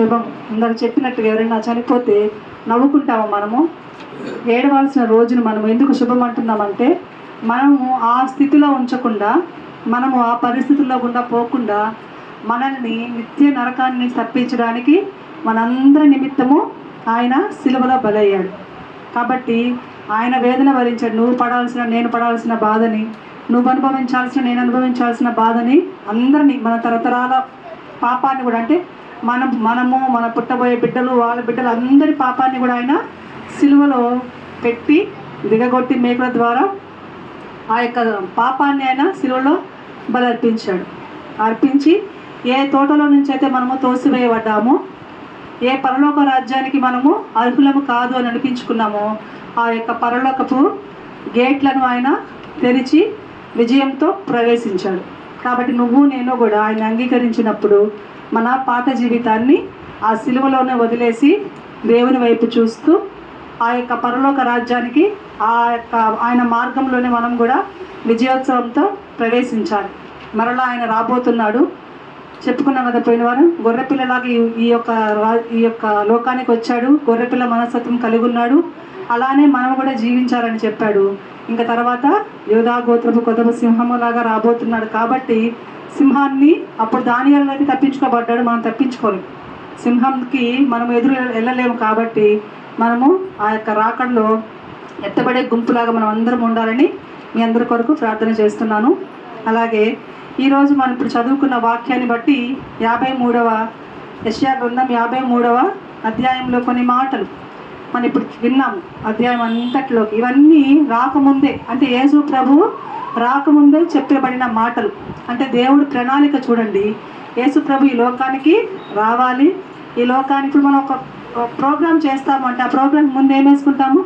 శుభం. ఇందాక చెప్పినట్టుగా ఎవరైనా చనిపోతే నవ్వుకుంటాము మనము? ఏడవలసిన రోజును మనం ఎందుకు శుభం అంటున్నామంటే మనము ఆ స్థితిలో ఉంచకుండా మనము ఆ పరిస్థితుల్లో గుండా పోకుండా మనల్ని నిత్య నరకాన్ని తప్పించడానికి మనందరి నిమిత్తము ఆయన సిలువలో బలయ్యాడు. కాబట్టి ఆయన వేదన భరించాడు నువ్వు పడాల్సిన నేను పడాల్సిన బాధని నువ్వు అనుభవించాల్సిన నేను అనుభవించాల్సిన బాధని అందరినీ మన తరతరాల పాపాన్ని కూడా అంటే మనం మనము మన పుట్టబోయే బిడ్డలు వాళ్ళ బిడ్డలు అందరి పాపాన్ని కూడా ఆయన సిలువలో పెట్టి దిగగొట్టి మేకుల ద్వారా ఆ యొక్క పాపాన్ని ఆయన సిలువలో బలర్పించాడు. అర్పించి ఏ తోటలో నుంచి అయితే మనము తోసివేయబడ్డామో ఏ పరలోక రాజ్యానికి మనము అర్హులము కాదు అని అనిపించుకున్నామో ఆ యొక్క పరలోకపు గేట్లను ఆయన తెరిచి విజయంతో ప్రవేశించాడు. కాబట్టి నువ్వు నేను కూడా ఆయన అంగీకరించినప్పుడు మన పాత జీవితాన్ని ఆ సిలువలోనే వదిలేసి దేవుని వైపు చూస్తూ ఆ యొక్క పరలోక రాజ్యానికి ఆ యొక్క ఆయన మార్గంలోనే మనం కూడా విజయోత్సవంతో ప్రవేశించాలి. మరలా ఆయన రాబోతున్నాడు. చెప్పుకున్నాం కదా పోయిన వారం గొర్రెపిల్లలాగా ఈ- యొక్క రా- ఈ యొక్క లోకానికి వచ్చాడు. గొర్రెపిల్ల మనస్తత్వం కలిగి ఉన్నాడు. అలానే మనం కూడా జీవించాలని చెప్పాడు. ఇంకా తర్వాత యోధా గోత్రపు కొదపు సింహములాగా రాబోతున్నాడు. కాబట్టి సింహాన్ని అప్పుడు దాని అయితే తప్పించుకోబడ్డాడు. మనం తప్పించుకోలేం. సింహంకి మనం ఎదురు వెళ్ళలేము కాబట్టి మనము ఆ యొక్క రాకడలో ఎత్తబడే గుంపులాగా మనం అందరం ఉండాలని మీ అందరి కొరకు ప్రార్థన చేస్తున్నాను. అలాగే ఈరోజు మనం ఇప్పుడు చదువుకున్న వాక్యాన్ని బట్టి యాభై మూడవ యశ్యా బృందం యాభై మూడవ అధ్యాయంలో కొన్ని మాటలు మనం ఇప్పుడు విన్నాము. అధ్యాయం అంతట్లోకి. ఇవన్నీ రాకముందే. అంటే యేసు ప్రభు రాకముందే చెప్పబడిన మాటలు. అంటే దేవుడు ప్రణాళిక చూడండి. యేసుప్రభు ఈ లోకానికి రావాలి. ఈ లోకానికి మనం ఒక ఒక ప్రోగ్రామ్ చేస్తాము అంటే ఆ ప్రోగ్రామ్ ముందు ఏం వేసుకుంటాము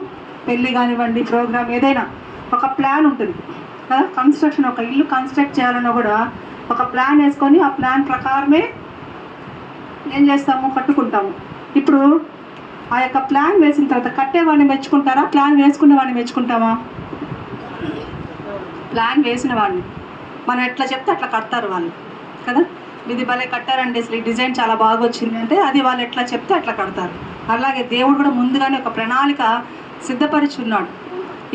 పెళ్ళి కానివ్వండి ప్రోగ్రామ్ ఏదైనా. ఒక ప్లాన్ ఉంటుంది. కదా కన్స్ట్రక్షన్ ఒక ఇల్లు కన్స్ట్రక్ట్ చేయాలన్నా కూడా ఒక ప్లాన్ వేసుకొని ఆ ప్లాన్ ప్రకారమే ఏం చేస్తాము? కట్టుకుంటాము. ఇప్పుడు ఆ యొక్క ప్లాన్ వేసిన తర్వాత కట్టేవాడిని మెచ్చుకుంటారా? ప్లాన్ వేసుకున్న వాడిని మెచ్చుకుంటామా ప్లాన్ వేసిన వాడిని మనం ఎట్లా చెప్తే అట్లా కడతారు వాళ్ళు. కదా? ఇది భలే కట్టారండి అసలు ఈ డిజైన్ చాలా బాగా వచ్చింది అంటే అది వాళ్ళు ఎట్లా చెప్తే అట్లా కడతారు. అలాగే దేవుడు కూడా ముందుగానే ఒక ప్రణాళిక సిద్ధపరిచి ఉన్నాడు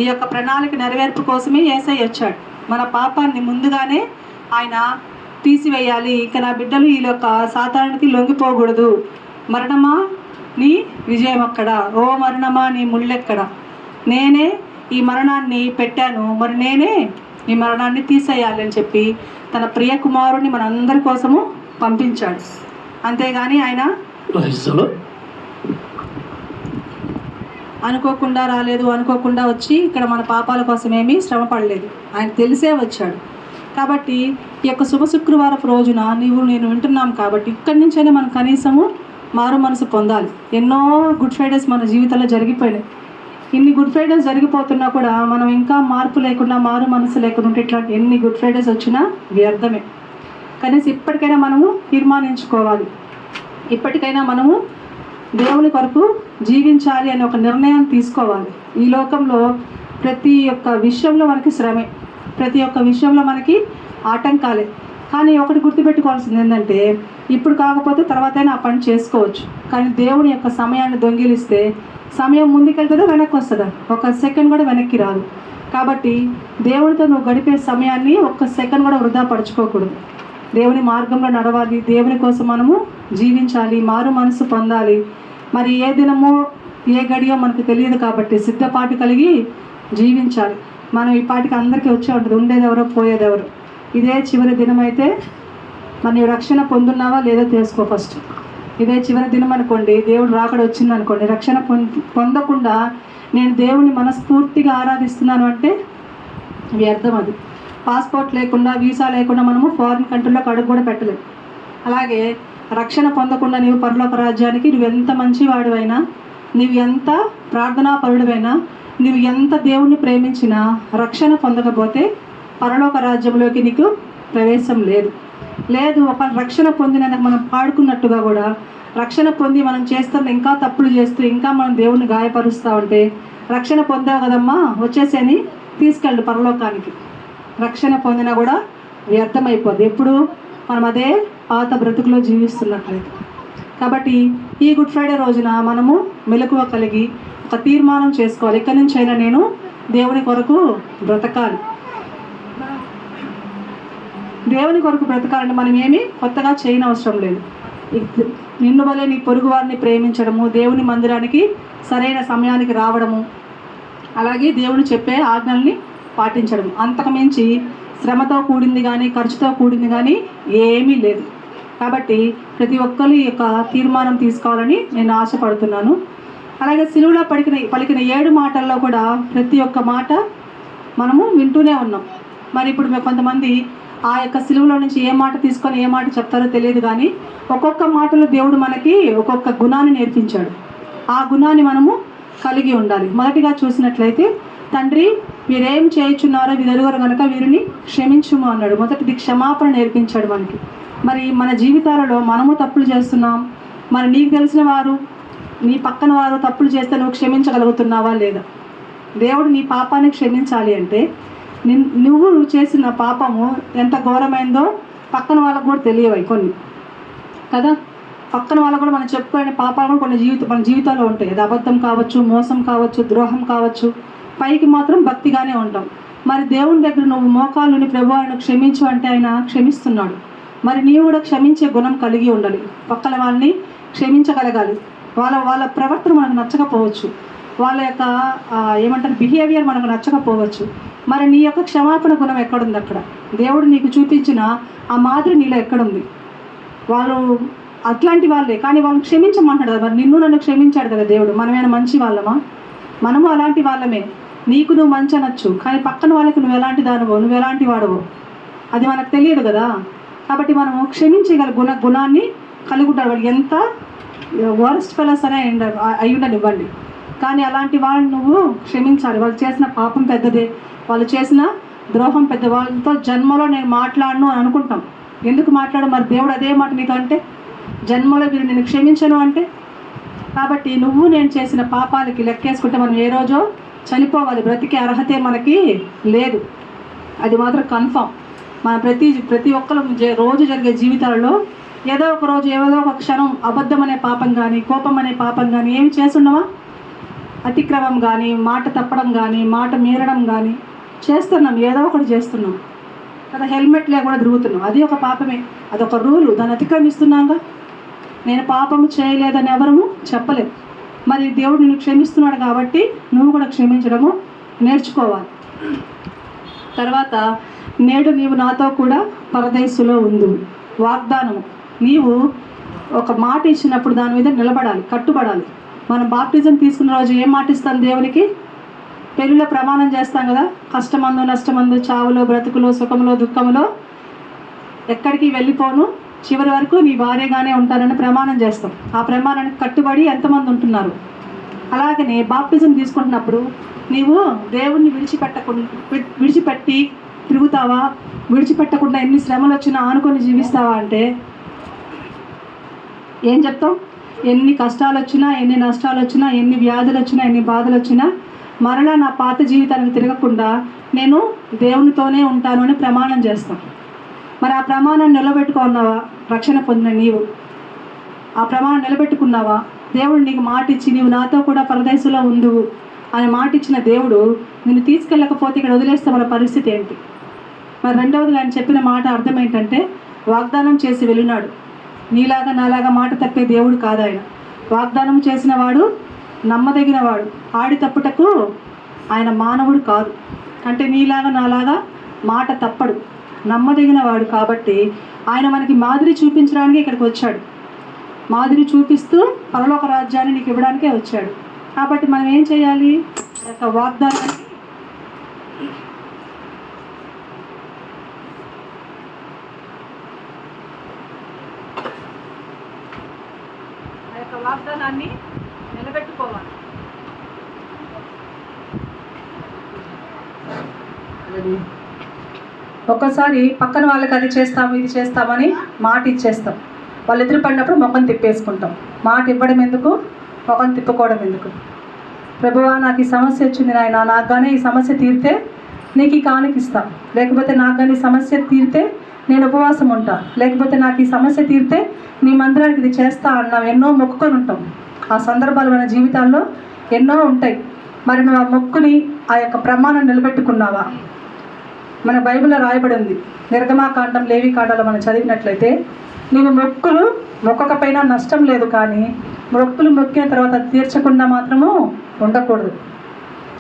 ఈ యొక్క ప్రణాళిక నెరవేర్పు కోసమే ఏసై వచ్చాడు. మన పాపాన్ని ముందుగానే ఆయన తీసివేయాలి. ఇక నా బిడ్డలు ఈ యొక్క సాధారణకి లొంగిపోకూడదు. మరణమా? నీ విజయం అక్కడ. ఓ మరణమా? నీ ముళ్ళెక్కడ? నేనే ఈ మరణాన్ని పెట్టాను. మరి నేనే ఈ మరణాన్ని తీసేయాలి అని చెప్పి తన ప్రియ కుమారుని మనందరి కోసము పంపించాడు. అంతేగాని ఆయన అనుకోకుండా రాలేదు అనుకోకుండా వచ్చి ఇక్కడ మన పాపాల కోసం ఏమీ శ్రమ పడలేదు ఆయన తెలిసే వచ్చాడు. కాబట్టి ఈ యొక్క శుభ శుక్రవారపు రోజున నీవు నేను వింటున్నాం కాబట్టి ఇక్కడి నుంచైనా మనం కనీసము మారు మనసు పొందాలి. ఎన్నో గుడ్ ఫ్రైడేస్ మన జీవితంలో జరిగిపోయినాయి. ఇన్ని గుడ్ ఫ్రైడేస్ జరిగిపోతున్నా కూడా మనం ఇంకా మార్పు లేకుండా మారు మనసు లేకుండా ఉంటే ఇట్లాంటి ఎన్ని గుడ్ ఫ్రైడేస్ వచ్చినా వ్యర్థమే కనీసం ఇప్పటికైనా మనము తీర్మానించుకోవాలి. ఇప్పటికైనా మనము దేవుని కొరకు జీవించాలి అనే ఒక నిర్ణయం తీసుకోవాలి. ఈ లోకంలో ప్రతి ఒక్క విషయంలో మనకి శ్రమే. ప్రతి ఒక్క విషయంలో మనకి ఆటంకాలే. కానీ ఒకటి గుర్తుపెట్టుకోవాల్సింది ఏంటంటే ఇప్పుడు కాకపోతే తర్వాతైనా ఆ పని చేసుకోవచ్చు. కానీ దేవుని యొక్క సమయాన్ని దొంగిలిస్తే సమయం ముందుకెళ్తుందో వెనక్కి వస్తుందా ఒక సెకండ్ కూడా వెనక్కి రాదు. కాబట్టి దేవునితో నువ్వు గడిపే సమయాన్ని ఒక్క సెకండ్ కూడా వృధా పరచుకోకూడదు. దేవుని మార్గంలో నడవాలి దేవుని కోసం మనము జీవించాలి మారు మనసు పొందాలి. మరి ఏ దినమో ఏ గడియో మనకు తెలియదు కాబట్టి సిద్ధపాటు కలిగి జీవించాలి. మనం ఈ పాటికి అందరికీ వచ్చే ఉంటుంది ఉండేది ఎవరో పోయేది ఎవరు ఇదే చివరి దినం అయితే మన రక్షణ పొందున్నావా లేదో తెలుసుకో ఫస్ట్. ఇదే చివరి దినం అనుకోండి దేవుడు రాకడ వచ్చింది అనుకోండి రక్షణ పొందకుండా నేను దేవుని మనస్ఫూర్తిగా ఆరాధిస్తున్నాను అంటే వ్యర్థం అది. పాస్పోర్ట్ లేకుండా వీసా లేకుండా మనము ఫారిన్ కంట్రీలో అడుగు కూడా పెట్టలేము అలాగే రక్షణ పొందకుండా నీవు పరలోక రాజ్యానికి నువ్వు ఎంత మంచివాడివైనా నీవు ఎంత ప్రార్థనా పరుడివైనా నువ్వు ఎంత దేవుణ్ణి ప్రేమించినా రక్షణ పొందకపోతే పరలోక రాజ్యంలోకి నీకు ప్రవేశం లేదు. లేదు ఒక రక్షణ పొందినందుకు మనం పాడుకున్నట్టుగా కూడా రక్షణ పొంది మనం చేస్తున్న ఇంకా తప్పులు చేస్తూ ఇంకా మనం దేవుని గాయపరుస్తూ ఉంటే రక్షణ పొందావు కదమ్మా వచ్చేసేని తీసుకెళ్ళు పరలోకానికి. రక్షణ పొందినా కూడా వ్యర్థమైపోద్ది ఎప్పుడు? మనం అదే పాత బ్రతుకులో జీవిస్తున్నట్లయితే. కాబట్టి ఈ గుడ్ ఫ్రైడే రోజున మనము మెలకువ కలిగి ఒక తీర్మానం చేసుకోవాలి. ఇక్కడి నుంచి అయినా నేను దేవుని కొరకు బ్రతకాలి. దేవుని కొరకు బ్రతకాలంటే మనం ఏమీ కొత్తగా చేయని అవసరం లేదు నిన్ను వలె నీ పొరుగు వారిని ప్రేమించడము దేవుని మందిరానికి సరైన సమయానికి రావడము అలాగే దేవుని చెప్పే ఆజ్ఞల్ని పాటించడం అంతకు మించి శ్రమతో కూడింది కానీ ఖర్చుతో కూడింది కానీ ఏమీ లేదు. కాబట్టి ప్రతి ఒక్కరు ఈ యొక్క తీర్మానం తీసుకోవాలని నేను ఆశపడుతున్నాను. అలాగే సిలువులో పలికిన పలికిన ఏడు మాటల్లో కూడా ప్రతి ఒక్క మాట మనము వింటూనే ఉన్నాం. మరి ఇప్పుడు కొంతమంది ఆ యొక్క సిలువలో నుంచి ఏ మాట తీసుకొని ఏ మాట చెప్తారో తెలియదు కానీ ఒక్కొక్క మాటలో దేవుడు మనకి ఒక్కొక్క గుణాన్ని నేర్పించాడు. ఆ గుణాన్ని మనము కలిగి ఉండాలి. మొదటిగా చూసినట్లయితే తండ్రి వీరేం చేయుచున్నారో వీరెరుగురు కనుక వీరిని క్షమించుము అన్నాడు. మొదటిది క్షమాపణ నేర్పించాడు మనకి. మరి మన జీవితాలలో మనము తప్పులు చేస్తున్నాం? మరి నీకు తెలిసిన వారు నీ పక్కన వారు తప్పులు చేస్తే నువ్వు క్షమించగలుగుతున్నావా లేదా? దేవుడు నీ పాపాన్ని క్షమించాలి అంటే నువ్వు చేసిన పాపము ఎంత ఘోరమైందో పక్కన వాళ్ళకు కూడా తెలియవై కొన్ని. కదా? పక్కన వాళ్ళకు కూడా మనం చెప్పుకునే పాపాలు కూడా కొన్ని జీవిత మన జీవితాల్లో ఉంటాయి. అది అబద్ధం కావచ్చు మోసం కావచ్చు ద్రోహం కావచ్చు. పైకి మాత్రం భక్తిగానే ఉంటాం. మరి దేవుని దగ్గర నువ్వు మోకాలుని ప్రభు ఆయన క్షమించు అంటే ఆయన క్షమిస్తున్నాడు. మరి నీవు కూడా క్షమించే గుణం కలిగి ఉండాలి. పక్కన వాళ్ళని క్షమించగలగాలి. వాళ్ళ వాళ్ళ ప్రవర్తన మనకు నచ్చకపోవచ్చు. వాళ్ళ యొక్క ఏమంటారు బిహేవియర్ మనకు నచ్చకపోవచ్చు. మరి నీ యొక్క క్షమాపణ గుణం ఎక్కడుంది అక్కడ? దేవుడు నీకు చూపించిన ఆ మాదిరి నీలో ఎక్కడుంది? వాళ్ళు అట్లాంటి వాళ్ళే కానీ వాళ్ళని క్షమించమంటాడు కదా మరి నిన్ను నన్ను క్షమించాడు కదా దేవుడు మనమేమైనా మంచి వాళ్ళమా? మనము అలాంటి వాళ్ళమే. నీకు నువ్వు మంచి అనొచ్చు కానీ పక్కన వాళ్ళకి నువ్వు ఎలాంటి దానివో నువ్వు ఎలాంటి వాడవో? అది మనకు తెలియదు కదా. కాబట్టి మనము క్షమించగల గుణ గుణాన్ని కలిగి ఉంటాడు ఎంత వరస్ట్ ఫెలస్ అనే అయి ఉండనివ్వండి. కానీ అలాంటి వాళ్ళని నువ్వు క్షమించాలి. వాళ్ళు చేసిన పాపం పెద్దదే. వాళ్ళు చేసిన ద్రోహం పెద్ద. వాళ్ళతో జన్మలో నేను మాట్లాడను అని అనుకుంటాం. ఎందుకు మాట్లాడు మరి దేవుడు అదే మాట నీతో అంటే జన్మలో వీరు నేను క్షమించను అంటే? కాబట్టి నువ్వు నేను చేసిన పాపాలకి లెక్కేసుకుంటే మనం ఏ రోజో చనిపోవాలి. బ్రతికే అర్హతే మనకి లేదు. అది మాత్రం కన్ఫామ్. మన ప్రతి ప్రతి ఒక్కరు జ- రోజు జరిగే జీవితాలలో ఏదో ఒక రోజు ఏదో ఒక క్షణం అబద్ధం అనే పాపం కానీ కోపం అనే పాపం కానీ ఏమి చేస్తున్నావా అతిక్రమం కానీ మాట తప్పడం కానీ మాట మీరడం కానీ చేస్తున్నాం ఏదో ఒకటి చేస్తున్నాం. కదా హెల్మెట్ లేకుండా తిరుగుతున్నాం. అది ఒక పాపమే. అదొక రూలు. దాన్ని అతిక్రమిస్తున్నాగా? నేను పాపము చేయలేదని ఎవరము చెప్పలేదు. మరి దేవుడు నిన్ను క్షమిస్తున్నాడు కాబట్టి నువ్వు కూడా క్షమించడము నేర్చుకోవాలి. తర్వాత నేడు నీవు నాతో కూడా పరదేశులో ఉండు. వాగ్దానము. నీవు ఒక మాట ఇచ్చినప్పుడు దాని మీద నిలబడాలి కట్టుబడాలి. మనం బాప్టిజం తీసుకున్న రోజు ఏం మాటిస్తాం దేవునికి? పెళ్ళిలో ప్రమాణం చేస్తాం కదా? కష్టమందు నష్టమందు చావులో బ్రతుకులో సుఖములో దుఃఖములో ఎక్కడికి వెళ్ళిపోను? చివరి వరకు నీ భార్యగానే ఉంటానని ప్రమాణం చేస్తాం. ఆ ప్రమాణానికి కట్టుబడి ఎంతమంది ఉంటున్నారు? అలాగనే బాప్టిజం తీసుకుంటున్నప్పుడు నీవు దేవుణ్ణి విడిచిపెట్టకుండా విడిచిపెట్టి తిరుగుతావా? విడిచిపెట్టకుండా ఎన్ని శ్రమలు వచ్చినా ఆనుకొని జీవిస్తావా అంటే? ఏం చెప్తాం? ఎన్ని కష్టాలు వచ్చినా ఎన్ని నష్టాలు వచ్చినా ఎన్ని వ్యాధులు వచ్చినా ఎన్ని బాధలు వచ్చినా మరలా నా పాత జీవితానికి తిరగకుండా నేను దేవునితోనే ఉంటాను అని ప్రమాణం చేస్తాను మరి ఆ ప్రమాణాన్ని నిలబెట్టుకున్నావా రక్షణ పొందిన నీవు. ఆ ప్రమాణం నిలబెట్టుకున్నావా? దేవుడు నీకు మాట ఇచ్చి నీవు నాతో కూడా పరదేశంలో ఉండువు అని మాట ఇచ్చిన దేవుడు నిన్ను తీసుకెళ్ళకపోతే ఇక్కడ వదిలేస్తే మన పరిస్థితి ఏంటి? మరి రెండవది ఆయన చెప్పిన మాట అర్థం ఏంటంటే వాగ్దానం చేసి వెళ్ళినాడు. నీలాగా నాలాగా మాట తప్పే దేవుడు కాదు ఆయన వాగ్దానం చేసిన వాడు నమ్మదగిన వాడు ఆడి తప్పుటకు ఆయన మానవుడు కాదు. అంటే నీలాగా నాలాగా మాట తప్పడు. నమ్మదగిన వాడు కాబట్టి ఆయన మనకి మాదిరి చూపించడానికి ఇక్కడికి వచ్చాడు. మాదిరి చూపిస్తూ పరలోక రాజ్యాన్ని నీకు ఇవ్వడానికే వచ్చాడు. కాబట్టి మనం ఏం చేయాలి? ఆ యొక్క వాగ్దానాన్ని ఆ యొక్క వాగ్దానాన్ని నిలబెట్టుకోవాలి. ఒక్కసారి పక్కన వాళ్ళకి అది చేస్తాము ఇది చేస్తామని మాట ఇచ్చేస్తాం. వాళ్ళు ఎదురు పడినప్పుడు ముఖం తిప్పేసుకుంటాం. మాట ఇవ్వడం ఎందుకు? ముఖం తిప్పుకోవడం ఎందుకు? ప్రభువా నాకు ఈ సమస్య వచ్చింది నాయన. నాకు కానీ ఈ సమస్య తీరితే నీకు ఈ కానుకిస్తా లేకపోతే నాకు కానీ సమస్య తీరితే నేను ఉపవాసం ఉంటా. లేకపోతే నాకు ఈ సమస్య తీరితే నీ మందిరానికి ఇది చేస్తా అన్నావు ఎన్నో మొక్కుకొని ఉంటాం. ఆ సందర్భాలు మన జీవితాల్లో ఎన్నో ఉంటాయి. మరి నువ్వు ఆ మొక్కుని ఆ యొక్క ప్రమాణం నిలబెట్టుకున్నావా? మన బైబిల్లో రాయబడి ఉంది. నిర్గమాకాండం లేవి కాండంలో మనం చదివినట్లయితే నీవు మొక్కులు మొక్కకపోయినా నష్టం లేదు కానీ మొక్కులు మొక్కిన తర్వాత తీర్చకుండా మాత్రము ఉండకూడదు.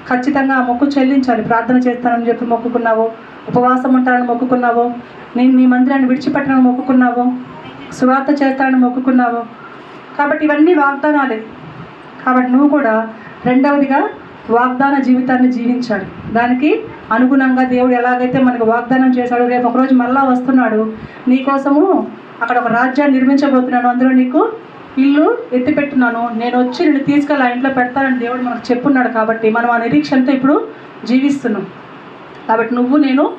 ఖచ్చితంగా ఆ మొక్కు చెల్లించాలి. ప్రార్థన చేస్తానని చెప్పి మొక్కుకున్నావు. ఉపవాసం ఉంటానని మొక్కుకున్నావు. నేను మీ మందిరాన్ని విడిచిపెట్టనని మొక్కుకున్నావు. సువార్త చేస్తానని మొక్కుకున్నావు. కాబట్టి ఇవన్నీ వాగ్దానాలే. కాబట్టి నువ్వు కూడా రెండవదిగా వాగ్దాన జీవితాన్ని జీవించాలి. దానికి అనుగుణంగా దేవుడు ఎలాగైతే మనకు వాగ్దానం చేశాడు రేపు ఒకరోజు మళ్ళా వస్తున్నాడు నీకోసము అక్కడ ఒక రాజ్యాన్ని నిర్మించబోతున్నాను అందులో నీకు ఇల్లు ఎత్తిపెట్టున్నాను నేను వచ్చి నేను తీసుకెళ్ళి ఆ ఇంట్లో పెడతానని దేవుడు మనకు చెప్పున్నాడు కాబట్టి మనం ఆ నిరీక్షణతో ఇప్పుడు జీవిస్తున్నాం. కాబట్టి నువ్వు నేను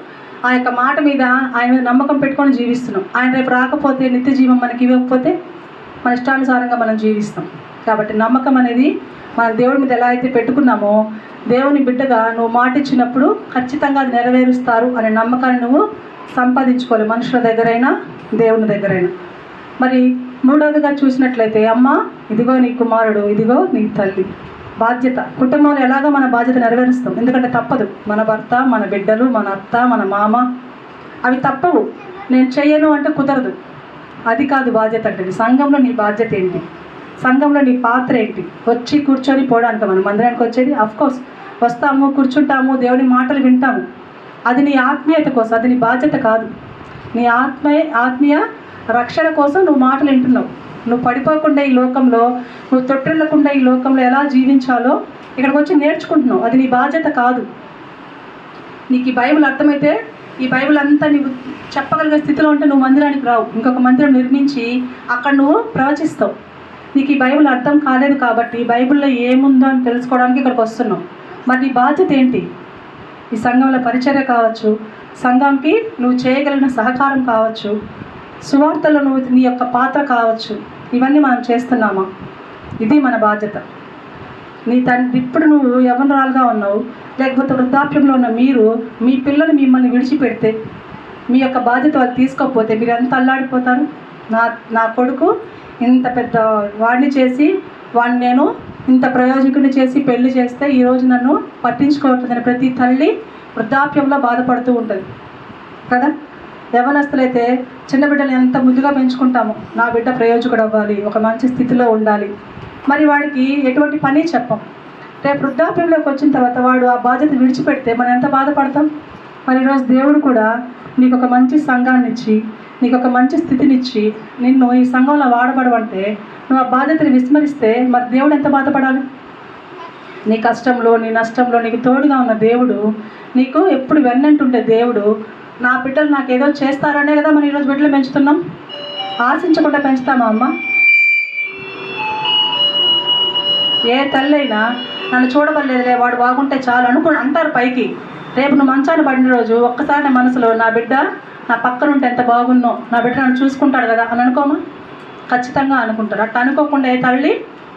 ఆ యొక్క మాట మీద ఆయన మీద నమ్మకం పెట్టుకొని జీవిస్తున్నాం. ఆయన రేపు రాకపోతే నిత్య జీవం మనకి ఇవ్వకపోతే మన ఇష్టానుసారంగా మనం జీవిస్తాం. కాబట్టి నమ్మకం అనేది మన దేవుడి మీద ఎలా అయితే పెట్టుకున్నామో దేవుని బిడ్డగా నువ్వు మాట ఇచ్చినప్పుడు ఖచ్చితంగా అది నెరవేరుస్తారు అనే నమ్మకాన్ని నువ్వు సంపాదించుకోవాలి. మనుషుల దగ్గరైనా దేవుని దగ్గరైనా. మరి మూడవదిగా చూసినట్లయితే అమ్మ ఇదిగో నీ కుమారుడు ఇదిగో నీ తల్లి. బాధ్యత. కుటుంబంలో ఎలాగో మన బాధ్యత నెరవేరుస్తాం. ఎందుకంటే తప్పదు. మన భర్త మన బిడ్డలు మన అత్త మన మామ అవి తప్పవు. నేను చెయ్యను అంటే కుదరదు. అది కాదు బాధ్యత అంటే సంఘంలో నీ బాధ్యత ఏంటి? సంఘంలో నీ పాత్ర ఏంటి? వచ్చి కూర్చొని పోవడానికి మనం మందిరానికి వచ్చేది? కోర్స్ వస్తాము కూర్చుంటాము దేవుని మాటలు వింటాము. అది నీ ఆత్మీయత కోసం అది నీ బాధ్యత కాదు. నీ ఆత్మీయ ఆత్మీయ రక్షణ కోసం నువ్వు మాటలు వింటున్నావు. నువ్వు పడిపోకుండా ఈ లోకంలో నువ్వు తొట్టిల్లకుండా ఈ లోకంలో ఎలా జీవించాలో ఇక్కడికి వచ్చి నేర్చుకుంటున్నావు. అది నీ బాధ్యత కాదు. నీకు ఈ బైబిల్ అర్థమైతే ఈ బైబిల్ అంతా నీవు చెప్పగలిగే స్థితిలో ఉంటే నువ్వు మందిరానికి రావు. ఇంకొక మందిరం నిర్మించి అక్కడ నువ్వు ప్రవచిస్తావు. నీకు ఈ బైబిల్ అర్థం కాలేదు కాబట్టి బైబిల్లో ఏముందో అని తెలుసుకోవడానికి ఇక్కడికి వస్తున్నావు. మరి నీ బాధ్యత ఏంటి? ఈ సంఘంలో పరిచర్య కావచ్చు. సంఘంకి నువ్వు చేయగలిగిన సహకారం కావచ్చు. సువార్తలో నువ్వు నీ యొక్క పాత్ర కావచ్చు. ఇవన్నీ మనం చేస్తున్నామా? ఇది మన బాధ్యత. నీ తండ్రి ఇప్పుడు నువ్వు యవనరాలుగా ఉన్నావు. లేకపోతే వృద్ధాప్యంలో ఉన్న మీరు మీ పిల్లలు మిమ్మల్ని విడిచిపెడితే మీ యొక్క బాధ్యత వాళ్ళు తీసుకోకపోతే మీరు ఎంత అల్లాడిపోతారు. నా నా కొడుకు ఇంత పెద్ద వాడిని చేసి వాడిని నేను ఇంత ప్రయోజకుని చేసి పెళ్ళి చేస్తే ఈరోజు నన్ను పట్టించుకోవట్లేదని ప్రతి తల్లి వృద్ధాప్యంలో బాధపడుతూ ఉంటుంది. కదా? యవనస్తులైతే చిన్న బిడ్డలు ఎంత ముద్దుగా పెంచుకుంటాము నా బిడ్డ ప్రయోజకుడు అవ్వాలి ఒక మంచి స్థితిలో ఉండాలి. మరి వాడికి ఎటువంటి పని చెప్పం. రేపు వృద్ధాప్యంలోకి వచ్చిన తర్వాత వాడు ఆ బాధ్యత విడిచిపెడితే మనం ఎంత బాధపడతాం? మరి ఈరోజు దేవుడు కూడా నీకు ఒక మంచి సంఘాన్ని ఇచ్చి నీకు ఒక మంచి స్థితినిచ్చి నిన్ను ఈ సంఘంలో వాడబడవంటే నువ్వు ఆ బాధ్యతని విస్మరిస్తే మరి దేవుడు ఎంత బాధపడాలి? నీ కష్టంలో నీ నష్టంలో నీకు తోడుగా ఉన్న దేవుడు నీకు ఎప్పుడు వెన్నంటుండే దేవుడు నా బిడ్డలు నాకు ఏదో చేస్తారనే కదా మనం ఈరోజు బిడ్డలు పెంచుతున్నాం. ఆశించకుండా పెంచుతామా అమ్మ? ఏ తల్లైనా నన్ను చూడవలేదులే వాడు బాగుంటే చాలు అనుకో అంటారు పైకి. రేపు నువ్వు మంచాన్ని పడిన రోజు ఒక్కసారి నా మనసులో నా బిడ్డ నా పక్కన ఉంటే ఎంత బాగున్నో నా బిడ్డ నన్ను చూసుకుంటాడు కదా అని అనుకోమా? ఖచ్చితంగా అనుకుంటారు అట్లా అనుకోకుండా ఏ తల్లి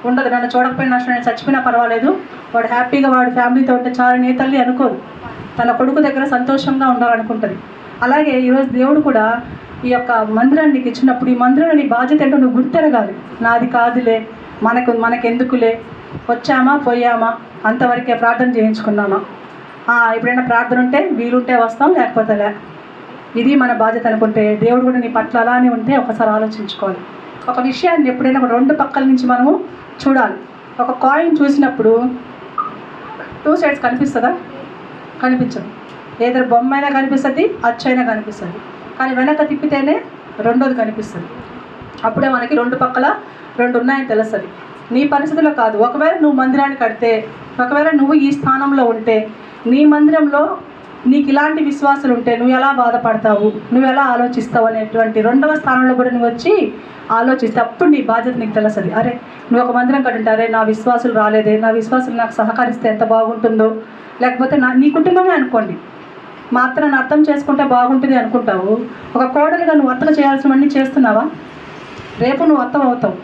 ఉండదు. నన్ను చూడకపోయినా నష్టం నేను చచ్చిపోయినా పర్వాలేదు. వాడు హ్యాపీగా వాడు ఫ్యామిలీతో ఉంటే చాలని ఏ తల్లి అనుకోదు. తన కొడుకు దగ్గర సంతోషంగా ఉండాలనుకుంటుంది. అలాగే ఈరోజు దేవుడు కూడా ఈ యొక్క మందిరాన్ని నీకు ఇచ్చినప్పుడు ఈ మందిరంలో నీ బాధ్యత ఏంటో నువ్వు గుర్తెరగాలి. నాది కాదులే మనకు మనకెందుకులే వచ్చామా పోయామా అంతవరకే ప్రార్థన చేయించుకున్నామా? ఎప్పుడైనా ప్రార్థన ఉంటే వీలుంటే వస్తాం లేకపోతే లే. ఇది మన బాధ్యత అనుకుంటే దేవుడు కూడా నీ పట్ల అలానే ఉంటే ఒకసారి ఆలోచించుకోవాలి. ఒక విషయాన్ని ఎప్పుడైనా ఒక రెండు పక్కల నుంచి మనము చూడాలి. ఒక కాయిన్ చూసినప్పుడు టూ సైడ్స్ కనిపిస్తుందా? కనిపించదు. ఏదో బొమ్మ అయినా కనిపిస్తుంది అచ్చైనా కనిపిస్తుంది. కానీ వెనక తిప్పితేనే రెండోది కనిపిస్తుంది. అప్పుడే మనకి రెండు పక్కల రెండు ఉన్నాయని తెలుస్తుంది. నీ పరిస్థితిలో కాదు. ఒకవేళ నువ్వు మందిరాన్ని కడితే ఒకవేళ నువ్వు ఈ స్థానంలో ఉంటే నీ మందిరంలో నీకు ఇలాంటి విశ్వాసాలు ఉంటే నువ్వు ఎలా బాధపడతావు? నువ్వు ఎలా ఆలోచిస్తావు అనేటువంటి రెండవ స్థానంలో కూడా నువ్వు వచ్చి ఆలోచిస్తే అప్పుడు నీ బాధ్యత నీకు తెలుస్తుంది. అరే నువ్వు ఒక మందిరం కట్టుంటే అరే నా విశ్వాసులు రాలేదే నా విశ్వాసులు నాకు సహకరిస్తే ఎంత బాగుంటుందో. లేకపోతే నా నీ కుటుంబమే అనుకోండి. మా అత్తను అర్థం చేసుకుంటే బాగుంటుంది అనుకుంటావు. ఒక కోడలుగా నువ్వు అత్తగా చేయాల్సినవన్నీ చేస్తున్నావా? రేపు నువ్వు అత్తం అవుతావు.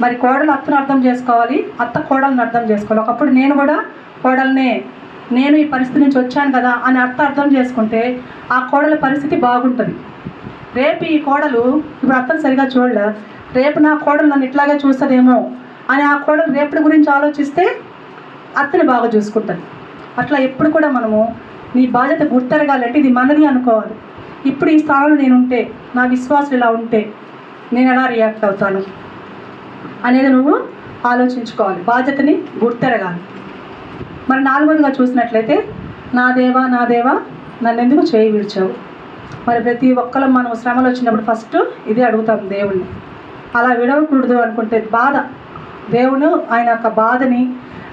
మరి కోడలు అత్తను అర్థం చేసుకోవాలి అత్త కోడలను అర్థం చేసుకోవాలి. ఒకప్పుడు నేను కూడా కోడలనే నేను ఈ పరిస్థితి నుంచి వచ్చాను కదా అని అర్థం అర్థం చేసుకుంటే ఆ కోడల పరిస్థితి బాగుంటుంది. రేపు ఈ కోడలు ఇప్పుడు అత్తను సరిగా చూడలే రేపు నా కోడలు నన్ను ఇట్లాగే చూస్తుందేమో అని ఆ కోడలు రేపటి గురించి ఆలోచిస్తే అత్తని బాగా చూసుకుంటుంది. అట్లా ఎప్పుడు కూడా మనము నీ బాధ్యత గుర్తెరగాలంటే ఇది మనది అనుకోవాలి. ఇప్పుడు ఈ స్థానంలో నేను ఉంటే నా విశ్వాసం ఇలా ఉంటే నేను ఎలా రియాక్ట్ అవుతాను అనేది నువ్వు ఆలోచించుకోవాలి. బాధ్యతని గుర్తెరగాలి. మరి నాలుగోదిగా చూసినట్లయితే నా దేవా నా దేవా నన్ను ఎందుకు చేయి విడిచావు మరి ప్రతి ఒక్కరం మనం శ్రమలు వచ్చినప్పుడు ఫస్ట్ ఇదే అడుగుతాం దేవుణ్ణి. అలా విడవకూడదు అనుకుంటే బాధ. దేవుడు ఆయన యొక్క బాధని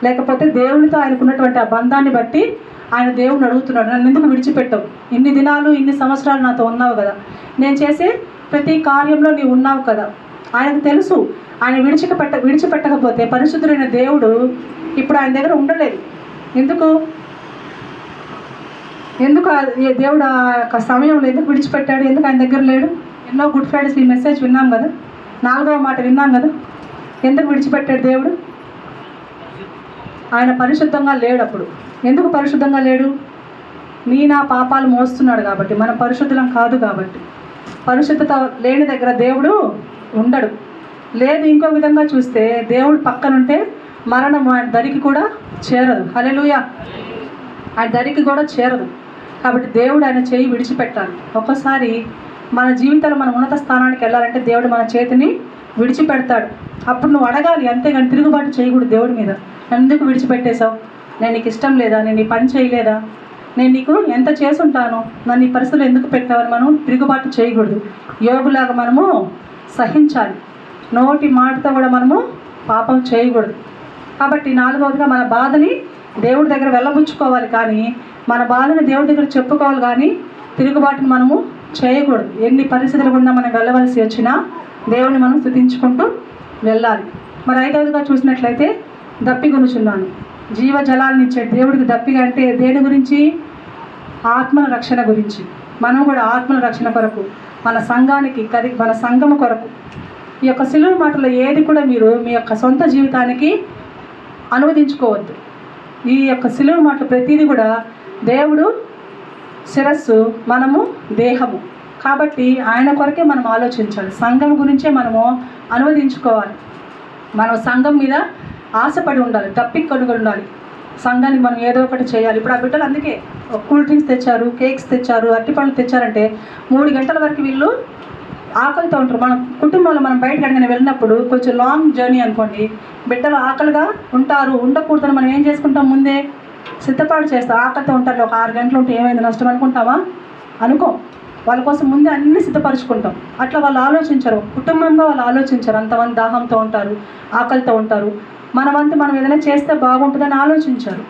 లేకపోతే దేవునితో ఆయనకు ఉన్నటువంటి ఆ బంధాన్ని బట్టి ఆయన దేవుని అడుగుతున్నాడు. నన్ను ఎందుకు విడిచిపెట్టవు? ఇన్ని దినాలు ఇన్ని సంవత్సరాలు నాతో ఉన్నావు కదా. నేను చేసే ప్రతి కార్యంలో నీవు ఉన్నావు కదా. ఆయనకు తెలుసు ఆయన విడిచిపెట్ట విడిచిపెట్టకపోతే పరిశుద్ధుడైన దేవుడు ఇప్పుడు ఆయన దగ్గర ఉండలేదు. ఎందుకు? ఎందుకు దేవుడు ఆ యొక్క సమయంలో ఎందుకు విడిచిపెట్టాడు? ఎందుకు ఆయన దగ్గర లేడు? ఎన్నో గుడ్ ఫ్రైడేస్ ఈ మెసేజ్ విన్నాం కదా. నాలుగవ మాట విన్నాం కదా. ఎందుకు విడిచిపెట్టాడు దేవుడు? ఆయన పరిశుద్ధంగా లేడు అప్పుడు. ఎందుకు పరిశుద్ధంగా లేడు? నీ నా పాపాలు మోస్తున్నాడు కాబట్టి మన పరిశుద్ధులం కాదు కాబట్టి. పరిశుద్ధత లేని దగ్గర దేవుడు ఉండడు. లేదు ఇంకో విధంగా చూస్తే దేవుడు పక్కనుంటే మరణం ఆయన దరికి కూడా చేరదు. హలెలుయా ఆయన దరికి కూడా చేరదు. కాబట్టి దేవుడు ఆయన చేయి విడిచిపెట్టాలి. ఒక్కసారి మన జీవితంలో మన ఉన్నత స్థానానికి వెళ్ళాలంటే దేవుడు మన చేతిని విడిచిపెడతాడు. అప్పుడు నువ్వు అడగాలి అంతేగాని తిరుగుబాటు చేయకూడదు దేవుడి మీద. ఎందుకు విడిచిపెట్టేశావు? నేను నీకు ఇష్టం లేదా? నేను నీ పని చేయలేదా? నేను నీకు ఎంత చేసుంటాను? నన్ను ఈ పరిస్థితులు ఎందుకు పెట్టావని మనం తిరుగుబాటు చేయకూడదు. యోగులాగా మనము సహించాలి. నోటి మాటతో కూడా మనము పాపం చేయకూడదు. కాబట్టి నాలుగవదిగా మన బాధని దేవుడి దగ్గర వెళ్ళబుచ్చుకోవాలి కానీ మన బాధని దేవుడి దగ్గర చెప్పుకోవాలి కానీ తిరుగుబాటును మనము చేయకూడదు. ఎన్ని పరిస్థితులు గుండా మనం వెళ్ళవలసి వచ్చినా దేవుడిని మనం స్థుతించుకుంటూ వెళ్ళాలి. మరి ఐదవదిగా చూసినట్లయితే దప్పి గునుచున్నాను జీవ జలాలను దేవుడికి దప్పిగా అంటే దేని గురించి? ఆత్మల రక్షణ గురించి. మనం కూడా ఆత్మల రక్షణ కొరకు మన సంఘానికి కది మన సంఘము కొరకు. ఈ యొక్క సిలువ మాటలో ఏది కూడా మీరు మీ యొక్క సొంత జీవితానికి అనువదించుకోవద్దు. ఈ యొక్క సిలువ మాటలు ప్రతిదీ కూడా దేవుడు శిరస్సు మనము దేహము. కాబట్టి ఆయన కొరకే మనం ఆలోచించాలి. సంఘం గురించే మనము అనువదించుకోవాలి. మనం సంఘం మీద ఆశపడి ఉండాలి తప్పికొడుగు ఉండాలి. సంఘానికి మనం ఏదో ఒకటి చేయాలి. ఇప్పుడు ఆ బిడ్డలు అందుకే కూల్ డ్రింక్స్ తెచ్చారు కేక్స్ తెచ్చారు అరటిపళ్ళు తెచ్చారంటే మూడు గంటల వరకు వీళ్ళు ఆకలితో ఉంటారు. మన కుటుంబంలో మనం బయట అడిగిన వెళ్ళినప్పుడు కొంచెం లాంగ్ జర్నీ అనుకోండి బిడ్డలు ఆకలిగా ఉంటారు ఉండకూడదని మనం ఏం చేసుకుంటాం ముందే? సిద్ధపాటు చేస్తాం. ఆకలితో ఉంటారు. ఒక ఆరు గంటలు ఉంటే ఏమైంది? నష్టం అనుకుంటావా? అనుకో. వాళ్ళ కోసం ముందే అన్ని సిద్ధపరచుకుంటాం. అట్లా వాళ్ళు ఆలోచించరు. కుటుంబంగా వాళ్ళు ఆలోచించరు. అంతమంది దాహంతో ఉంటారు ఆకలితో ఉంటారు. మన వంతు మనం ఏదైనా చేస్తే బాగుంటుందని ఆలోచించారు.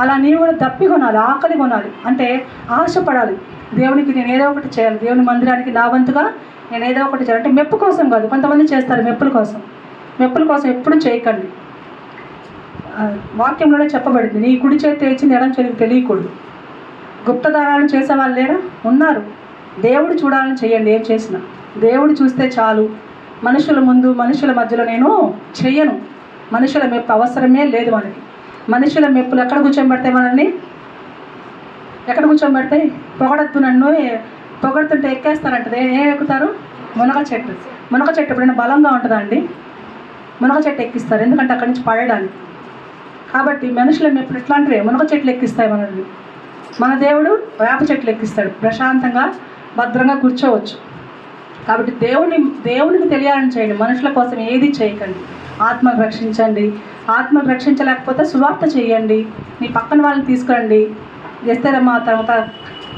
అలా నీవు కూడా దప్పి కొనాలి ఆకలి కొనాలి. అంటే ఆశపడాలి. దేవునికి నేను ఏదో ఒకటి చేయాలి. దేవుని మందిరానికి నా వంతుగా నేను ఏదో ఒకటి చేయాలి. అంటే మెప్పు కోసం కాదు కొంతమంది చేస్తారు మెప్పుల కోసం. మెప్పుల కోసం ఎప్పుడు చేయకండి. వాక్యంలోనే చెప్పబడింది నీ కుడి చేతి తెచ్చింది ఎడం చేతికి తెలియకూడదు. గుప్తదానాలు చేసే వాళ్ళు లేరా? ఉన్నారు. దేవుడు చూడాలని చేయండి ఏం చేసినా. దేవుడు చూస్తే చాలు. మనుషుల ముందు మనుషుల మధ్యలో నేను చెయ్యను. మనుషుల మెప్పు అవసరమే లేదు మనకి. మనుషుల మెప్పులు ఎక్కడ కూర్చోబెడతాయి మనల్ని? ఎక్కడ కూర్చోబెడతాయి? పొగడద్దు నన్ను. పొగడుతుంటే ఎక్కేస్తారంటది. ఏం ఎక్కుతారు? మునగ చెట్టు. మునగ చెట్టు ఎప్పుడైనా బలంగా ఉంటుందా అండి? మునగ చెట్టు ఎక్కిస్తారు. ఎందుకంటే అక్కడి నుంచి పడడానికి కాబట్టి మనుషుల మెప్పులు ఎట్లాంటివి మునగ చెట్లు ఎక్కిస్తాయి మనల్ని. మన దేవుడు వేప చెట్లు ఎక్కిస్తాడు. ప్రశాంతంగా భద్రంగా కూర్చోవచ్చు. కాబట్టి దేవుని దేవునికి తెలియాలని చేయండి. మనుషుల కోసం ఏది చేయకండి. ఆత్మను రక్షించండి. ఆత్మను రక్షించలేకపోతే సువార్త చేయండి మీ పక్కన వాళ్ళని తీసుకురండి. చేస్తారమ్మా తర్వాత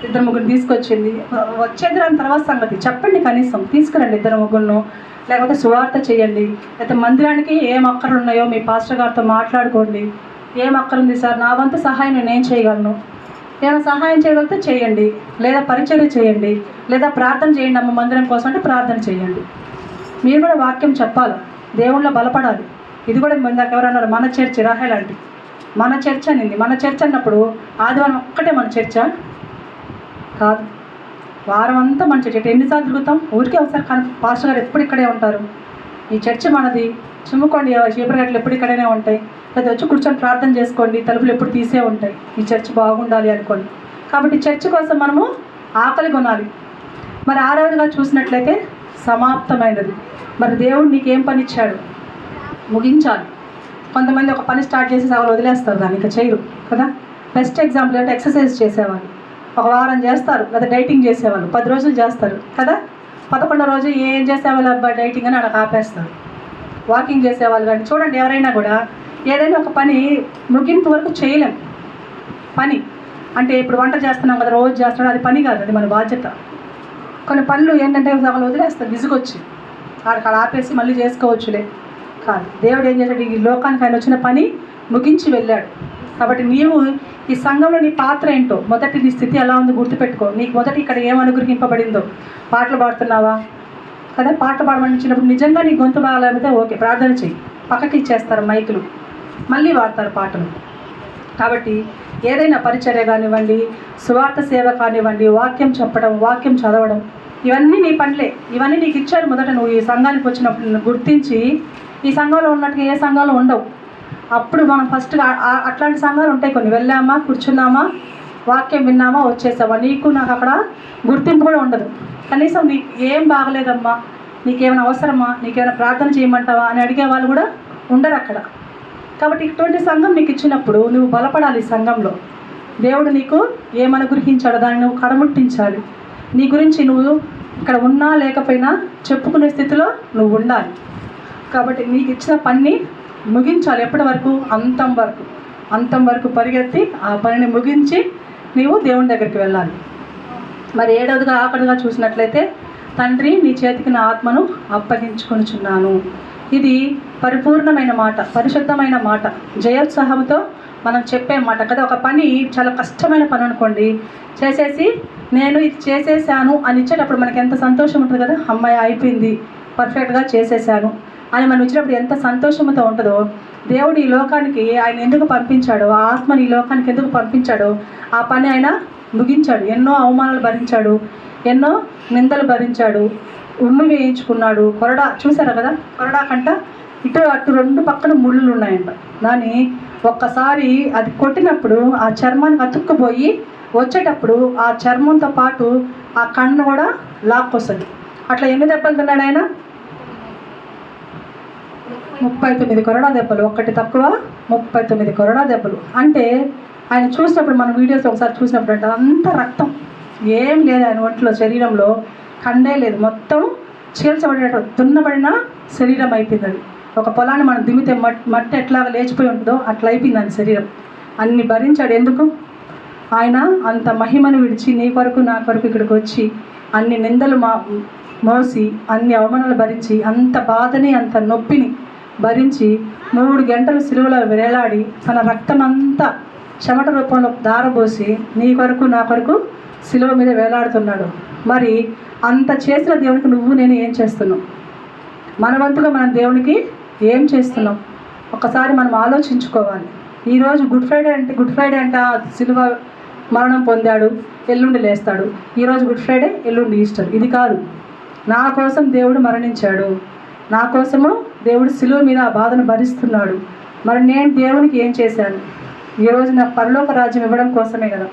ఇద్దరు ముగ్గురు తీసుకొచ్చింది. వచ్చేద్దాని తర్వాత సంగతి. చెప్పండి కనీసం. తీసుకురండి ఇద్దరు ముగ్గురును. లేకపోతే సువార్త చేయండి లేకపోతే మందిరానికి ఏం అక్కర్లు ఉన్నాయో మీ పాస్టర్ గారితో మాట్లాడుకోండి. ఏం అక్కరుంది సార్? నా వంతు సహాయం నేను ఏం చేయగలను? ఏమైనా సహాయం చేయగలిగితే చేయండి లేదా పరిచర్య చేయండి లేదా ప్రార్థన చేయండి. అమ్మ మందిరం కోసం అంటే ప్రార్థన చేయండి మీరు కూడా వాక్యం చెప్పాలి? దేవుళ్ళ బలపడాలి. ఇది కూడా ఇందాక ఎవరన్నారు మన చర్చ్ రాహే లాంటి మన చర్చ్ అనింది. మన చర్చ్ అన్నప్పుడు ఆదివారం ఒక్కటే మన చర్చ? కాదు. వారం అంతా మన చర్చ. ఎన్నిసార్లు తిరుగుతాం? ఊరికే ఒకసారి కానీ పాస్టర్ గారు ఎప్పుడు ఇక్కడే ఉంటారు? ఈ చర్చ్ మనది చిమ్ముకోండి చీపురగట్లు ఎప్పుడు ఇక్కడనే ఉంటాయి. లేదా వచ్చి కూర్చొని ప్రార్థన చేసుకోండి తలుపులు ఎప్పుడు తీసే ఉంటాయి. ఈ చర్చ్ బాగుండాలి అనుకోండి. కాబట్టి చర్చ్ కోసం మనము ఆకలి కొనాలి. మరి ఆరవదిగా చూసినట్లయితే సమాప్తమైనది. మరి దేవుడు నీకేం పని ఇచ్చాడు ముగించాలి. కొంతమంది ఒక పని స్టార్ట్ చేసి సగం వదిలేస్తారు దాన్ని ఇంకా చేయరు కదా? బెస్ట్ ఎగ్జాంపుల్ అంటే ఎక్సర్సైజ్ చేసేవాళ్ళు. ఒక వారం చేస్తారు లేదా డైటింగ్ చేసేవాళ్ళు పది రోజులు చేస్తారు కదా? పదకొండో రోజు ఏం చేసేవాళ్ళు అబ్బా డైటింగ్ అని అలా ఆపేస్తారు. వాకింగ్ చేసేవాళ్ళు కానీ చూడండి ఎవరైనా కూడా ఏదైనా ఒక పని ముగింపు వరకు చేయలేం. పని. అంటే ఇప్పుడు వంట చేస్తున్నాం కదా రోజు చేస్తున్నాం అది పని కాదు అది మన బాధ్యత. కొన్ని పనులు ఏంటంటే సగం వదిలేస్తారు విసుగొచ్చి. అక్కడ ఆపేసి మళ్ళీ చేసుకోవచ్చులే. కాదు దేవుడు ఏం చేశాడు? ఈ లోకానికి ఆయన వచ్చిన పని ముగించి వెళ్ళాడు. కాబట్టి నీవు ఈ సంఘంలో నీ పాత్ర ఏంటో మొదటి నీ స్థితి ఎలా ఉందో గుర్తుపెట్టుకో. నీకు మొదటి ఇక్కడ ఏం అనుగ్రహింపబడిందో. పాటలు పాడుతున్నావా? కదా? పాటలు పాడమనిచ్చినప్పుడు నిజంగా నీ గొంతు బాగాలేకపోతే ఓకే ప్రార్థన చెయ్యి. పక్కకి ఇచ్చేస్తారు మైకులు. మళ్ళీ వాడతారు పాటలు. కాబట్టి ఏదైనా పరిచర్య కానివ్వండి సువార్త సేవ కానివ్వండి వాక్యం చెప్పడం వాక్యం చదవడం ఇవన్నీ నీ పనులే. ఇవన్నీ నీకు ఇచ్చారు మొదట నువ్వు ఈ సంఘానికి వచ్చినప్పుడు గుర్తించి ఈ సంఘంలో ఉన్నట్టుగా ఏ సంఘాలు ఉండవు. అప్పుడు మనం ఫస్ట్ అట్లాంటి సంఘాలు ఉంటాయి కొన్ని. వెళ్ళామా కూర్చున్నామా వాక్యం విన్నామా వచ్చేసావా? నీకు నాకు అక్కడ గుర్తింపు కూడా ఉండదు. కనీసం నీకు ఏం బాగలేదమ్మా? నీకేమైనా అవసరమా? నీకేమైనా ప్రార్థన చేయమంటావా? అని అడిగే వాళ్ళు కూడా ఉండరు అక్కడ. కాబట్టి ఇటువంటి సంఘం నీకు ఇచ్చినప్పుడు నువ్వు బలపడాలి సంఘంలో. దేవుడు నీకు ఏమనుగ్రహించాడు దాన్ని నువ్వు కడముట్టించాలి. నీ గురించి నువ్వు ఇక్కడ ఉన్నా లేకపోయినా చెప్పుకునే స్థితిలో నువ్వు ఉండాలి. కాబట్టి నీకు ఇచ్చిన పని ముగించాలి ఎప్పటి వరకు? అంతం వరకు. అంతం వరకు పరిగెత్తి ఆ పనిని ముగించి నీవు దేవుని దగ్గరికి వెళ్ళాలి. మరి ఏడవదిగా ఆఖరిగా చూసినట్లయితే తండ్రి నీ చేతికి నా ఆత్మను అప్పగించుకొనుచున్నాను. ఇది పరిపూర్ణమైన మాట పరిశుద్ధమైన మాట. జయోత్సాహంతో మనం చెప్పే మాట కదా ఒక పని చాలా కష్టమైన పని అనుకోండి. చేసేసి నేను ఇది చేసేసాను అని ఇచ్చేటప్పుడు మనకి ఎంత సంతోషం ఉంటుంది కదా అమ్మాయి అయిపోయింది పర్ఫెక్ట్గా చేసేసాను అని మనం ఇచ్చినప్పుడు ఎంత సంతోషంతో ఉంటుందో దేవుడు ఈ లోకానికి ఆయన ఎందుకు పంపించాడో ఆ ఆత్మని ఈ లోకానికి ఎందుకు పంపించాడో ఆ పని ఆయన ముగించాడు. ఎన్నో అవమానాలు భరించాడు ఎన్నో నిందలు భరించాడు. ఉమ్మి వేయించుకున్నాడు. కొరడా చూసారా కదా? కొరడా కంట ఇటు అటు రెండు పక్కన ముళ్ళు ఉన్నాయంట. దాన్ని ఒక్కసారి అది కొట్టినప్పుడు ఆ చర్మాన్ని అతుక్కుపోయి వచ్చేటప్పుడు ఆ చర్మంతో పాటు ఆ కన్ను కూడా లాక్కొస్తుంది. అట్లా ఎన్ని దెబ్బలు తిన్నాడు ఆయన? ముప్పై తొమ్మిది కొరడా దెబ్బలు. ఒక్కటి తక్కువ ముప్పై తొమ్మిది కొరడా దెబ్బలు. అంటే ఆయన చూసినప్పుడు మన వీడియోస్ ఒకసారి చూసినప్పుడు అంటే అంత రక్తం. ఏం లేదు ఆయన ఒంట్లో శరీరంలో. కండే లేదు. మొత్తం చీల్చబడినట్టు దున్నబడిన శరీరం అయిపోయింది అది ఒక పొలాన్ని మనం దిమితే మట్టి ఎట్లా లేచిపోయి ఉంటుందో అట్లా అయిపోయింది అని శరీరం. అన్ని భరించాడు ఎందుకు? ఆయన అంత మహిమను విడిచి నీ కొరకు నా కొరకు ఇక్కడికి వచ్చి అన్ని నిందలు మా మోసి అన్ని అవమానాలు భరించి అంత బాధని అంత నొప్పిని భరించి మూడు గంటలు సిలువలో వేలాడి తన రక్తం అంతా చెమట రూపంలో దారబోసి నీ కొరకు నా కొరకు సిలువ మీద వేలాడుతున్నాడు. మరి అంత చేసిన దేవునికి నువ్వు నేను ఏం చేస్తున్నావు? మన వంతుగా మనం దేవునికి ఏం చేస్తున్నాం? ఒకసారి మనం ఆలోచించుకోవాలి. ఈరోజు గుడ్ ఫ్రైడే అంటే గుడ్ ఫ్రైడే అంటే ఆ సిలువ మరణం పొందాడు ఎల్లుండి లేస్తాడు. ఈరోజు గుడ్ ఫ్రైడే ఎల్లుండి ఈస్టర్. ఇది కాదు. నా కోసం దేవుడు మరణించాడు. నా కోసము దేవుడు సిలువ మీద ఆ బాధను భరిస్తున్నాడు. మరి నేను దేవునికి ఏం చేశాను? ఈరోజు నాకు పరలోక రాజ్యం ఇవ్వడం కోసమే కదా.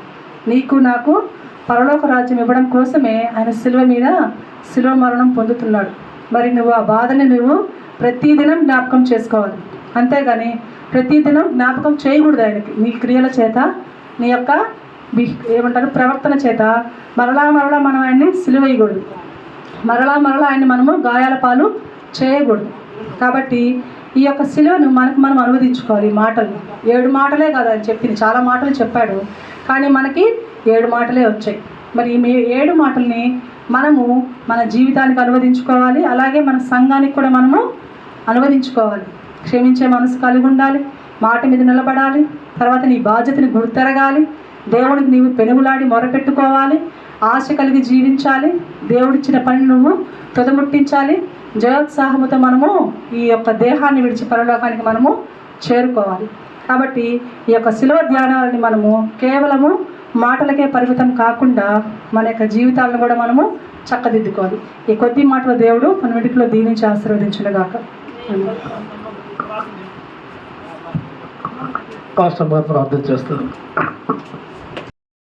నీకు నాకు పరలోక రాజ్యం ఇవ్వడం కోసమే ఆయన సిలువ మీద సిలువ మరణం పొందుతున్నాడు. మరి నువ్వు ఆ బాధని నువ్వు ప్రతిదినం జ్ఞాపకం చేసుకోవాలి. అంతేగాని ప్రతిదినం జ్ఞాపకం చేయకూడదు ఆయనకి. నీ క్రియల చేత నీ యొక్క ఏమంటారు ప్రవర్తన చేత మరలా మరలా మనం ఆయన్ని సిలువేయకూడదు మరలా మరలా ఆయన్ని మనము గాయాల పాలు చేయకూడదు. కాబట్టి ఈ యొక్క సిలువను మనకు మనం అనువదించుకోవాలి ఈ మాటలు. ఏడు మాటలే కాదు ఆయన చెప్పింది. చాలా మాటలు చెప్పాడు. కానీ మనకి ఏడు మాటలే వచ్చాయి. మరి ఈ మే- ఏడు మాటల్ని మనము మన జీవితానికి అనువదించుకోవాలి. అలాగే మన సంఘానికి కూడా మనము అనువదించుకోవాలి. క్షమించే మనసు కలిగి ఉండాలి. మాట మీద నిలబడాలి. తర్వాత నీ బాధ్యతని గుర్తెరగాలి. దేవుడికి నీవు పెనుగులాడి మొరపెట్టుకోవాలి. ఆశ కలిగి జీవించాలి. దేవుడిచ్చిన పని నువ్వు తుదముట్టించాలి. జయోత్సాహముతో మనము ఈ యొక్క దేహాన్ని విడిచి పరలోకానికి మనము చేరుకోవాలి. కాబట్టి ఈ యొక్క శిలువ ధ్యానాలని మనము కేవలము మాటలకే పరిమితం కాకుండా మన యొక్క జీవితాలను కూడా మనము చక్కదిద్దుకోవాలి. ఈ కొద్ది మాటల దేవుడు మన వెనుకలో దీనించి ఆశీర్వదించునుగాక. పాస్టర్ గారు ప్రార్థన చేస్తారు.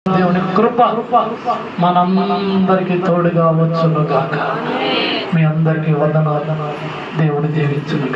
దేవుని కృప మనందరికీ తోడుగా వచ్చును గాక మీ అందరికీ వందనాలు. దేవుడు దీవించును